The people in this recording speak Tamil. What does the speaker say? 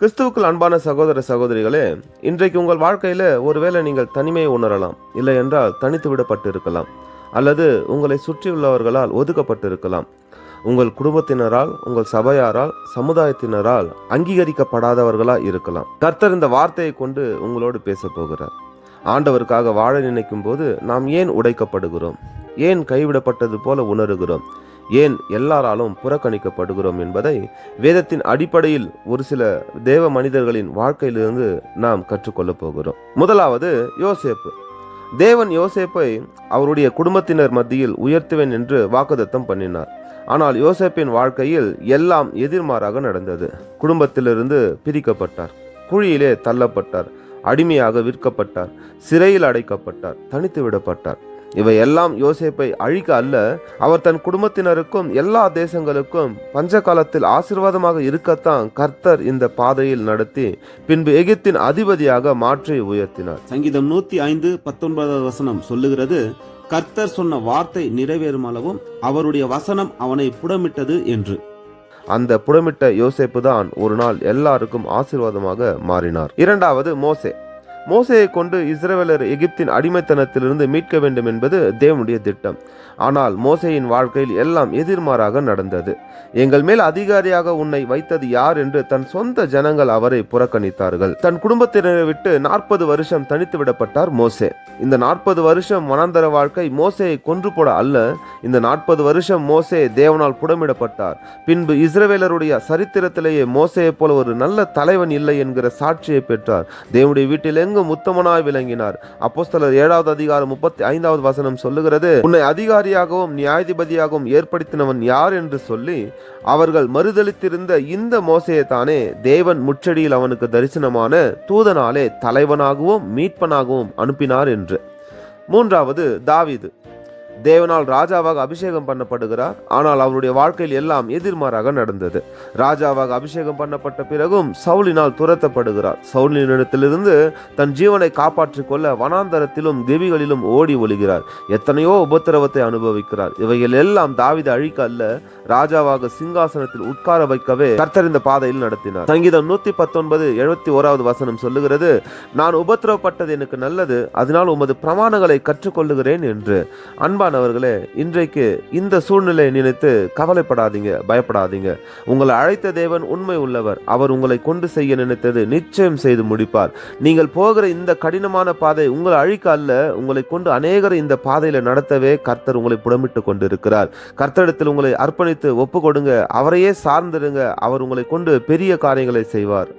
கிறிஸ்துவுக்குள் அன்பான சகோதர சகோதரிகளே இன்றைக்கு உங்கள் வாழ்க்கையில் ஒருவேளை நீங்கள் தனிமையை உணரலாம் இல்லை என்றால் தனித்து விடப்பட்டு இருக்கலாம் அல்லது உங்களை சுற்றியுள்ளவர்களால் ஒதுக்கப்பட்டு இருக்கலாம் உங்கள் குடும்பத்தினரால் உங்கள் சபையாரால் சமுதாயத்தினரால் அங்கீகரிக்கப்படாதவர்களாக இருக்கலாம். கர்த்தர் இந்த வார்த்தையை கொண்டு உங்களோடு பேச போகிறார். ஆண்டவருக்காக வாழ நினைக்கும் போது நாம் ஏன் உடைக்கப்படுகிறோம்? ஏன் கைவிடப்பட்டது போல உணர்கிறோம்? ஏன் எல்லாராலும் புறக்கணிக்கப்படுகிறோம் என்பதை வேதத்தின் அடிப்படையில் ஒரு சில தேவ மனிதர்களின் வாழ்க்கையிலிருந்து நாம் கற்றுக்கொள்ளப் போகிறோம். முதலாவது யோசேப்பு. தேவன் யோசேப்பை அவருடைய குடும்பத்தினர் மத்தியில் உயர்த்துவேன் என்று வாக்குதத்தம் பண்ணினார். ஆனால் யோசேப்பின் வாழ்க்கையில் எல்லாம் எதிர்மாறாக நடந்தது. குடும்பத்திலிருந்து பிரிக்கப்பட்டார். குழியிலே தள்ளப்பட்டார். அடிமையாக விற்கப்பட்டார். சிறையில் அடைக்கப்பட்டார். தனித்து விடப்பட்டார். இவை எல்லாம் யோசேப்பை அழிக்க அல்ல அவர் தன் குடும்பத்தினருக்கும் எல்லா தேசங்களுக்கும் பஞ்ச காலத்தில் ஆசீர்வாதமாக இருக்கத்தான் கர்த்தர் இந்த பாதையில் நடத்தி பின்பு எகிப்தின் அதிபதியாக மாற்றி உயர்த்தினார். சங்கீதம் நூத்தி ஐந்து பத்தொன்பதாவது வசனம் சொல்லுகிறது கர்த்தர் சொன்ன வார்த்தை நிறைவேறும் அளவும் அவருடைய வசனம் அவனை புடமிட்டது என்று. அந்த புடமிட்ட யோசேப்பு தான் ஒரு நாள் எல்லாருக்கும் ஆசீர்வாதமாக மாறினார். இரண்டாவது மோசே. மோசையை கொண்டு இஸ்ரவேலர் எகிப்தின் அடிமைத்தனத்திலிருந்து மீட்க வேண்டும் என்பது தேவனுடைய திட்டம். ஆனால் மோசையின் வாழ்க்கையில் எல்லாம் எதிர்மாறாக நடந்தது. எங்கள் மேல் அதிகாரியாக உன்னை வைத்தது யார் என்று தன் சொந்த ஜனங்கள் அவரை புறக்கணித்தார்கள். தன் குடும்பத்தினரை விட்டு நாற்பது வருஷம் தனித்து விடப்பட்டார் மோசே. இந்த நாற்பது வருஷம் வனாந்தர வாழ்க்கை மோசையை கொன்று போட அல்ல. இந்த நாற்பது வருஷம் மோசே தேவனால் புடமிடப்பட்டார். பின்பு இஸ்ரவேலருடைய சரித்திரத்திலேயே மோசையைப் போல ஒரு நல்ல தலைவன் இல்லை என்கிற சாட்சியை பெற்றார். தேவனுடைய வீட்டில் எங்கும் உத்தமனாய் விளங்கினார். அப்போஸ்தலர் ஏழாவது அதிகாரம் முப்பத்தி ஐந்தாவது வசனம் சொல்லுகிறது உன்னை அதிகாரியாகவும் நியாயாதிபதியாகவும் ஏற்படுத்தினவன் யார் என்று சொல்லி அவர்கள் மறுதளித்திருந்த இந்த மோசையை தானே தேவன் முச்சடியில் அவனுக்கு தரிசனமான தூதனாலே தலைவனாகவும் மீட்பனாகவும் அனுப்பினார் என்று. மூன்றாவது தாவிது. தேவனால் ராஜாவாக அபிஷேகம் பண்ணப்படுகிறார். ஆனால் அவருடைய வாழ்க்கையில் எல்லாம் எதிர்மாறாக நடந்தது. ராஜாவாக அபிஷேகம் பண்ணப்பட்ட பிறகும் சவுலினால் துரத்தப்படுகிறார். சவுலினிடத்திலிருந்து தன் ஜீவனை காப்பாற்றிக் கொள்ள வனாந்தரத்திலும் கெவிகளிலும் ஓடி ஒழுகிறார் எத்தனையோ உபத்திரவத்தை அனுபவிக்கிறார். இவைகள் எல்லாம் தாவித அழிக்க அல்ல ராஜாவாக சிங்காசனத்தில் உட்கார வைக்கவே கர்த்தர் இந்த பாதையில் நடத்தினார். சங்கீதம் நூத்தி பத்தொன்பது எழுபத்தி ஓராவது வசனம் சொல்லுகிறது நான் உபத்திரவப்பட்டது எனக்கு நல்லது அதனால் உமது பிரமாணங்களை கற்றுக்கொள்ளுகிறேன் என்று. அன்பான அன்பானவர்களே இன்றைக்கு இந்த சூழ்நிலையை நினைத்து கவலைப்படாதீங்க பயப்படாதீங்க. உங்களை அழைத்த தேவன் உண்மை உள்ளவர். அவர் உங்களை கொண்டு செய்ய நினைத்தது நிச்சயம் செய்து முடிப்பார். நீங்கள் போகிற இந்த கடினமான பாதை உங்களை அழிக்க அல்ல உங்களை கொண்டு அநேகரை இந்த பாதையில் நடத்தவே கர்த்தர் உங்களை புடமிட்டு கொண்டிருக்கிறார். கர்த்தரிடத்தில் உங்களை அர்ப்பணித்து ஒப்பு கொடுங்க அவரையே சார்ந்திருங்க. அவர் உங்களை கொண்டு பெரிய காரியங்களை செய்வார்.